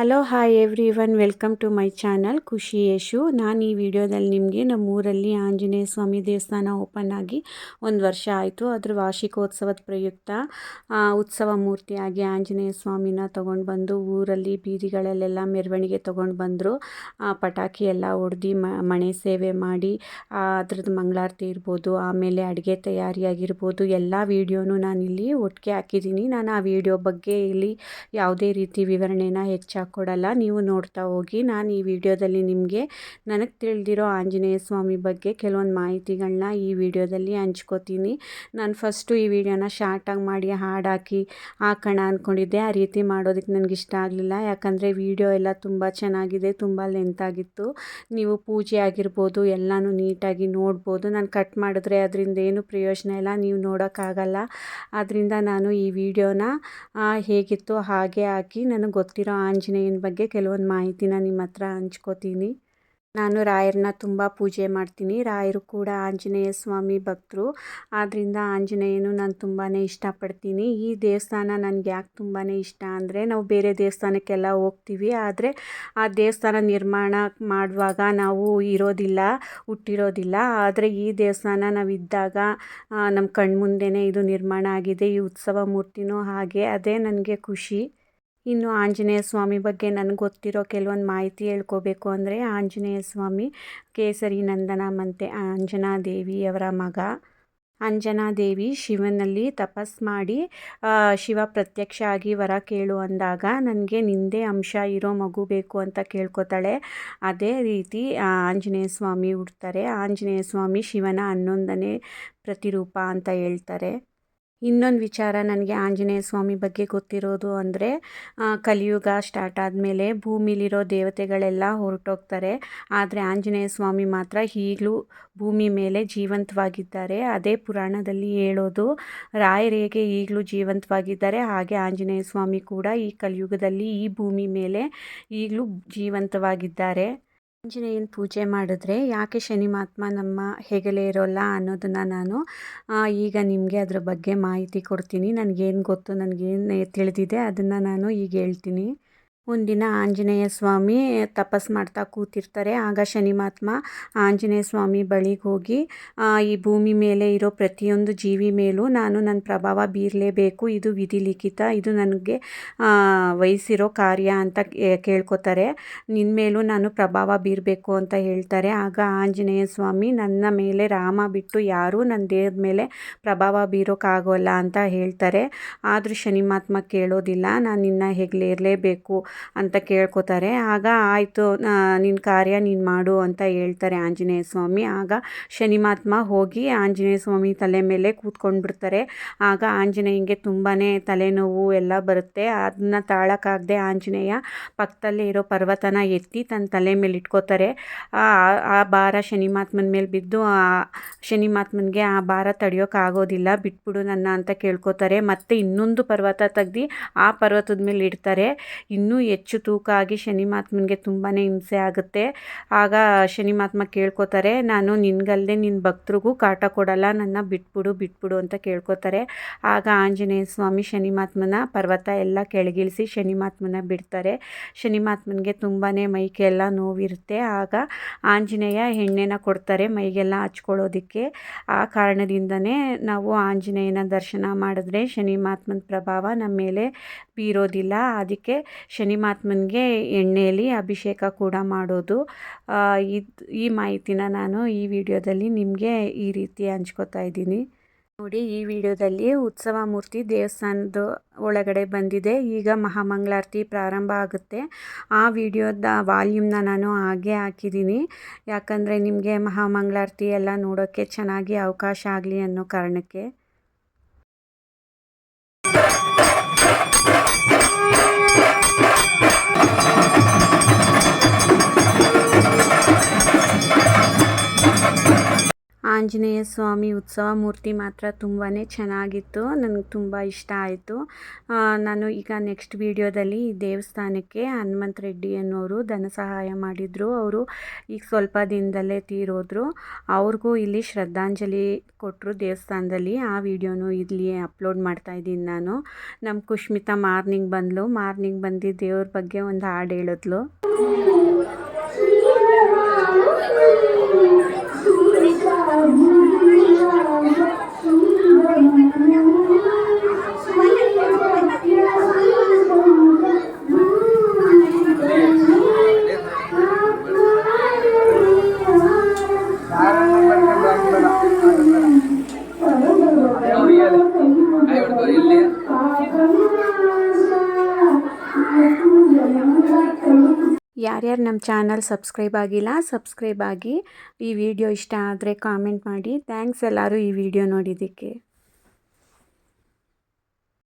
Hello hi everyone welcome to my channel ಖುಷಿ ಯಶು ನಾನು ಈ ವಿಡಿಯೋದಲ್ಲಿ ನಿಮಗೆ ನಮ್ಮೂರಲ್ಲಿ ಆಂಜನೇಯ ಸ್ವಾಮಿ ದೇವಸ್ಥಾನ ಓಪನ್ ಆಗಿ ಒಂದು ವರ್ಷ ಆಯಿತು. ಅದ್ರ ವಾರ್ಷಿಕೋತ್ಸವದ ಪ್ರಯುಕ್ತ ಉತ್ಸವ ಮೂರ್ತಿಯಾಗಿ ಆಂಜನೇಯ ಸ್ವಾಮಿನ ತೊಗೊಂಡು ಬಂದು ಊರಲ್ಲಿ ಬೀದಿಗಳಲ್ಲೆಲ್ಲ ಮೆರವಣಿಗೆ ತೊಗೊಂಡು ಬಂದರು. ಪಟಾಕಿ ಎಲ್ಲ ಹೊಡೆದು ಮಣೆ ಸೇವೆ ಮಾಡಿ ಅದ್ರದ್ದು ಮಂಗಳಾರತಿ ಇರ್ಬೋದು, ಆಮೇಲೆ ಅಡುಗೆ ತಯಾರಿಯಾಗಿರ್ಬೋದು, ಎಲ್ಲ ವೀಡಿಯೋನು ನಾನಿಲ್ಲಿ ಒಟ್ಟಿಗೆ ಹಾಕಿದ್ದೀನಿ. ನಾನು ಆ ವಿಡಿಯೋ ಬಗ್ಗೆ ಇಲ್ಲಿ ಯಾವುದೇ ರೀತಿ ವಿವರಣೆನ ಹೆಚ್ಚು ಕೊಡಲ್ಲ. ನೀವು ನೋಡ್ತಾ ಹೋಗಿ. ನಾನು ಈ ವಿಡಿಯೋದಲ್ಲಿ ನಿಮಗೆ ನನಗೆ ತಿಳಿದಿರೋ ಆಂಜನೇಯ ಸ್ವಾಮಿ ಬಗ್ಗೆ ಕೆಲವೊಂದು ಮಾಹಿತಿಗಳನ್ನ ಈ ವಿಡಿಯೋದಲ್ಲಿ ಹಂಚ್ಕೋತೀನಿ. ನಾನು ಫಸ್ಟು ಈ ವಿಡಿಯೋನ ಶಾರ್ಟಾಗಿ ಮಾಡಿ, ಹಾಡಾಕಿ ಹಾಕೋಣ ಅಂದ್ಕೊಂಡಿದ್ದೆ ಆ ರೀತಿ ಮಾಡೋದಕ್ಕೆ ನನಗೆ ಇಷ್ಟ ಆಗಲಿಲ್ಲ. ಯಾಕಂದರೆ ವಿಡಿಯೋ ಎಲ್ಲ ತುಂಬ ಚೆನ್ನಾಗಿದೆ, ತುಂಬ ಲೆಂತಾಗಿತ್ತು ನೀವು ಪೂಜೆ ಆಗಿರ್ಬೋದು, ಎಲ್ಲನೂ ನೀಟಾಗಿ ನೋಡ್ಬೋದು. ನಾನು ಕಟ್ ಮಾಡಿದ್ರೆ ಅದರಿಂದ ಏನು ಪ್ರಯೋಜನ ಇಲ್ಲ. ನೀವು ನೋಡೋಕ್ಕಾಗಲ್ಲ. ಆದ್ದರಿಂದ ನಾನು ಈ ವಿಡಿಯೋನ ಹೇಗಿತ್ತು ಹಾಗೆ ಹಾಕಿ. ನನಗೆ ಗೊತ್ತಿರೋ ಆಂಜನೇಯ ಆಂಜನೇಯನ ಬಗ್ಗೆ ಕೆಲವೊಂದು ಮಾಹಿತಿನ ನಿಮ್ಮ ಹತ್ರ ಹಂಚ್ಕೋತೀನಿ. ನಾನು ರಾಯರನ್ನ ತುಂಬ ಪೂಜೆ ಮಾಡ್ತೀನಿ. ರಾಯರು ಕೂಡ ಆಂಜನೇಯ ಸ್ವಾಮಿ ಭಕ್ತರು. ಆದ್ದರಿಂದ ಆಂಜನೇಯನು ನಾನು ತುಂಬಾ ಇಷ್ಟಪಡ್ತೀನಿ. ಈ ದೇವಸ್ಥಾನ ನನಗೆ ಯಾಕೆ ತುಂಬಾ ಇಷ್ಟ ಅಂದರೆ, ನಾವು ಬೇರೆ ದೇವಸ್ಥಾನಕ್ಕೆಲ್ಲ ಹೋಗ್ತೀವಿ. ಆದರೆ ಆ ದೇವಸ್ಥಾನ ನಿರ್ಮಾಣ ಮಾಡುವಾಗ ನಾವು ಇರೋದಿಲ್ಲ, ಹುಟ್ಟಿರೋದಿಲ್ಲ. ಆದರೆ ಈ ದೇವಸ್ಥಾನ ನಾವು ಇದ್ದಾಗ ನಮ್ಮ ಕಣ್ಮುಂದೆನೇ ಇದು ನಿರ್ಮಾಣ ಆಗಿದೆ. ಈ ಉತ್ಸವ ಮೂರ್ತಿನೂ ಹಾಗೆ. ಅದೇ ನನಗೆ ಖುಷಿ. ಇನ್ನು ಆಂಜನೇಯ ಸ್ವಾಮಿ ಬಗ್ಗೆ ನನಗೆ ಗೊತ್ತಿರೋ ಕೆಲವೊಂದು ಮಾಹಿತಿ ಹೇಳ್ಕೋಬೇಕು ಅಂದರೆ ಆಂಜನೇಯ ಸ್ವಾಮಿ, ಕೇಸರಿ ನಂದನ ಮತ್ತು ಅಂಜನಾದೇವಿಯವರ ಮಗ. ಅಂಜನಾದೇವಿ ಶಿವನಲ್ಲಿ ತಪಸ್ ಮಾಡಿ ಶಿವ ಪ್ರತ್ಯಕ್ಷ ಆಗಿ ವರ ಕೇಳು ಅಂದಾಗ ನನಗೆ ನಿಂದೆ ಅಂಶ ಇರೋ ಮಗು ಬೇಕು ಅಂತ ಕೇಳ್ಕೊತಾಳೆ. ಅದೇ ರೀತಿ ಆಂಜನೇಯ ಸ್ವಾಮಿ ಹುಡ್ತಾರೆ. ಆಂಜನೇಯ ಸ್ವಾಮಿ ಶಿವನ ಹನ್ನೊಂದನೇ ಪ್ರತಿರೂಪ ಅಂತ ಹೇಳ್ತಾರೆ. ಇನ್ನೊಂದು ವಿಚಾರ ನನಗೆ ಆಂಜನೇಯ ಸ್ವಾಮಿ ಬಗ್ಗೆ ಗೊತ್ತಿರೋದು ಅಂದರೆ ಕಲಿಯುಗ ಸ್ಟಾರ್ಟ್ ಆದಮೇಲೆ ಭೂಮಿಲಿರೋ ದೇವತೆಗಳೆಲ್ಲ ಹೊರಟೋಗ್ತಾರೆ. ಆದರೆ ಆಂಜನೇಯ ಸ್ವಾಮಿ ಮಾತ್ರ ಈಗಲೂ ಭೂಮಿ ಮೇಲೆ ಜೀವಂತವಾಗಿದ್ದಾರೆ. ಅದೇ ಪುರಾಣದಲ್ಲಿ ಹೇಳೋದು, ರಾಯರೇಗೆ ಈಗಲೂ ಜೀವಂತವಾಗಿದ್ದಾರೆ. ಹಾಗೆ ಆಂಜನೇಯ ಸ್ವಾಮಿ ಕೂಡ ಈ ಕಲಿಯುಗದಲ್ಲಿ ಈ ಭೂಮಿ ಮೇಲೆ ಈಗಲೂ ಜೀವಂತವಾಗಿದ್ದಾರೆ. ಆಂಜನೇಯನ ಪೂಜೆ ಮಾಡಿದ್ರೆ ಯಾಕೆ ಶನಿ ಮಹಾತ್ಮ ನಮ್ಮ ಹೆಗಲೇ ಇರೋಲ್ಲ ಅನ್ನೋದನ್ನು ನಾನು ಈಗ ನಿಮಗೆ ಅದ್ರ ಬಗ್ಗೆ ಮಾಹಿತಿ ಕೊಡ್ತೀನಿ. ನನಗೇನು ಗೊತ್ತು, ನನಗೇನು ತಿಳಿದಿದೆ ಅದನ್ನು ನಾನು ಈಗ ಹೇಳ್ತೀನಿ. ಒಂದಿನ ಆಂಜನೇಯ ಸ್ವಾಮಿ ತಪಸ್ ಮಾಡ್ತಾ ಕೂತಿರ್ತಾರೆ. ಆಗ ಶನಿ ಮಹಾತ್ಮ ಆಂಜನೇಯ ಸ್ವಾಮಿ ಬಳಿಗೆ ಹೋಗಿ ಈ ಭೂಮಿ ಮೇಲೆ ಇರೋ ಪ್ರತಿಯೊಂದು ಜೀವಿ ಮೇಲೂ ನಾನು ನನ್ನ ಪ್ರಭಾವ ಬೀರಲೇಬೇಕು. ಇದು ವಿಧಿ ಲಿಖಿತ, ಇದು ನನಗೆ ವಹಿಸಿರೋ ಕಾರ್ಯ ಅಂತ ಕೇಳ್ಕೊತಾರೆ. ನಿನ್ನ ಮೇಲೂ ನಾನು ಪ್ರಭಾವ ಬೀರಬೇಕು ಅಂತ ಹೇಳ್ತಾರೆ. ಆಗ ಆಂಜನೇಯ ಸ್ವಾಮಿ, ನನ್ನ ಮೇಲೆ ರಾಮ ಬಿಟ್ಟು ಯಾರೂ ನನ್ನ ದೇಹದ ಮೇಲೆ ಪ್ರಭಾವ ಬೀರೋಕ್ಕಾಗೋಲ್ಲ ಅಂತ ಹೇಳ್ತಾರೆ. ಆದರೂ ಶನಿ ಮಹಾತ್ಮ ಕೇಳೋದಿಲ್ಲ, ನಾನು ನಿನ್ನ ಇರಲೇಬೇಕು. ಅಂತ ಕೇಳ್ಕೊತಾರೆ. ಆಗ ಆಯಿತು ನಿನ್ನ ಕಾರ್ಯ ನೀನು ಮಾಡು ಅಂತ ಹೇಳ್ತಾರೆ ಆಂಜನೇಯ ಸ್ವಾಮಿ. ಆಗ ಶನಿ ಮಹಾತ್ಮ ಹೋಗಿ ಆಂಜನೇಯ ಸ್ವಾಮಿ ತಲೆ ಮೇಲೆ ಕೂತ್ಕೊಂಡ್ಬಿಡ್ತಾರೆ. ಆಗ ಆಂಜನೇಯಂಗೆ ತುಂಬಾ ತಲೆನೋವು ಎಲ್ಲ ಬರುತ್ತೆ. ಅದನ್ನ ತಾಳಕ್ಕಾಗದೆ ಆಂಜನೇಯ ಪಕ್ಕದಲ್ಲೇ ಇರೋ ಪರ್ವತನ ಎತ್ತಿ ತನ್ನ ತಲೆ ಮೇಲೆ ಇಟ್ಕೋತಾರೆ. ಆ ಭಾರ ಶನಿ ಮಹಾತ್ಮನ ಮೇಲೆ ಬಿದ್ದು, ಆ ಶನಿ ಮಹಾತ್ಮನಿಗೆ ಆ ಭಾರ ತಡೆಯೋಕ್ಕಾಗೋದಿಲ್ಲ ಬಿಟ್ಬಿಡು ನನ್ನ ಅಂತ ಕೇಳ್ಕೊತಾರೆ. ಮತ್ತೆ ಇನ್ನೊಂದು ಪರ್ವತ ತೆಗ್ದು ಆ ಪರ್ವತದ ಮೇಲೆ ಇಡ್ತಾರೆ. ಇನ್ನೂ ಹೆಚ್ಚು ತೂಕ ಆಗಿ ಶನಿ ಮಹಾತ್ಮನಿಗೆ ತುಂಬಾ ಹಿಂಸೆ ಆಗುತ್ತೆ. ಆಗ ಶನಿ ಮಹಾತ್ಮ ಕೇಳ್ಕೊತಾರೆ, ನಾನು ನಿನ್ಗಲ್ಲದೆ ನಿನ್ನ ಭಕ್ತರಿಗೂ ಕಾಟ ಕೊಡಲ್ಲ, ನನ್ನ ಬಿಟ್ಬಿಡು ಬಿಟ್ಬಿಡು ಅಂತ ಕೇಳ್ಕೊತಾರೆ. ಆಗ ಆಂಜನೇಯ ಸ್ವಾಮಿ ಶನಿ ಮಹಾತ್ಮನ ಪರ್ವತ ಎಲ್ಲ ಕೆಳಗಿಳಿಸಿ ಶನಿ ಮಹಾತ್ಮನ ಬಿಡ್ತಾರೆ. ಶನಿ ಮಹಾತ್ಮನಿಗೆ ತುಂಬಾ ಮೈಕೆಲ್ಲ ನೋವಿರುತ್ತೆ. ಆಗ ಆಂಜನೇಯ ಎಣ್ಣೆನ ಕೊಡ್ತಾರೆ ಮೈಗೆಲ್ಲ ಹಚ್ಕೊಳ್ಳೋದಕ್ಕೆ. ಆ ಕಾರಣದಿಂದನೇ ನಾವು ಆಂಜನೇಯನ ದರ್ಶನ ಮಾಡಿದ್ರೆ ಶನಿ ಮಹಾತ್ಮನ ಪ್ರಭಾವ ನಮ್ಮ ಮೇಲೆ ಬೀರೋದಿಲ್ಲ. ಅದಕ್ಕೆ ಶನಿ ಮಹಾತ್ಮನಿಗೆ ಎಣ್ಣೆಯಲ್ಲಿ ಅಭಿಷೇಕ ಕೂಡ ಮಾಡೋದು. ಇದು, ಈ ಮಾಹಿತಿನ ನಾನು ಈ ವಿಡಿಯೋದಲ್ಲಿ ನಿಮಗೆ ಈ ರೀತಿ ಹಂಚ್ಕೋತಾ ಇದ್ದೀನಿ. ನೋಡಿ, ಈ ವಿಡಿಯೋದಲ್ಲಿ ಉತ್ಸವ ಮೂರ್ತಿ ದೇವಸ್ಥಾನದ ಒಳಗಡೆ ಬಂದಿದೆ. ಈಗ ಮಹಾಮಂಗಳಾರತಿ ಪ್ರಾರಂಭ ಆಗುತ್ತೆ. ಆ ವಿಡಿಯೋದ ವಾಲ್ಯೂಮ್ನ ನಾನು ಹಾಗೆ ಹಾಕಿದ್ದೀನಿ. ಯಾಕಂದರೆ ನಿಮಗೆ ಮಹಾಮಂಗಳಾರತಿ ಎಲ್ಲ ನೋಡೋಕ್ಕೆ ಚೆನ್ನಾಗಿ ಅವಕಾಶ ಆಗಲಿ ಅನ್ನೋ ಕಾರಣಕ್ಕೆ. ಆಂಜನೇಯ ಸ್ವಾಮಿ ಉತ್ಸವ ಮೂರ್ತಿ ಮಾತ್ರ ತುಂಬಾ ಚೆನ್ನಾಗಿತ್ತು, ನನಗೆ ತುಂಬ ಇಷ್ಟ ಆಯಿತು. ನಾನು ಈಗ ನೆಕ್ಸ್ಟ್ ವಿಡಿಯೋದಲ್ಲಿ ಈ ದೇವಸ್ಥಾನಕ್ಕೆ ಹನುಮಂತ ರೆಡ್ಡಿ ಅನ್ನೋರು ಧನ ಸಹಾಯ ಮಾಡಿದರು. ಅವರು ಈಗ ಸ್ವಲ್ಪ ದಿನದಲ್ಲೇ ತೀರೋದ್ರು. ಅವ್ರಿಗೂ ಇಲ್ಲಿ ಶ್ರದ್ಧಾಂಜಲಿ ಕೊಟ್ಟರು ದೇವಸ್ಥಾನದಲ್ಲಿ. ಆ ವಿಡಿಯೋನು ಇಲ್ಲಿ ಅಪ್ಲೋಡ್ ಮಾಡ್ತಾ ಇದ್ದೀನಿ ನಾನು. ನಮ್ಮ ಕುಷ್ಮಿತಾ ಮಾರ್ನಿಂಗ್ ಬಂದಳು ಮಾರ್ನಿಂಗ್ ಬಂದು ದೇವ್ರ ಬಗ್ಗೆ ಒಂದು ಹಾಡು ಹೇಳಿದ್ಲು. Thank you. ಯಾರ್ಯಾರು ನಮ್ಮ ಚಾನಲ್ ಸಬ್ಸ್ಕ್ರೈಬ್ ಆಗಿಲ್ಲ, ಸಬ್ಸ್ಕ್ರೈಬ್ ಆಗಿ ಈ ವಿಡಿಯೋ ಇಷ್ಟ ಆದರೆ ಕಾಮೆಂಟ್ ಮಾಡಿ. ಥ್ಯಾಂಕ್ಸ್ ಎಲ್ಲರೂ ಈ ವಿಡಿಯೋ ನೋಡಿದ್ದಕ್ಕೆ.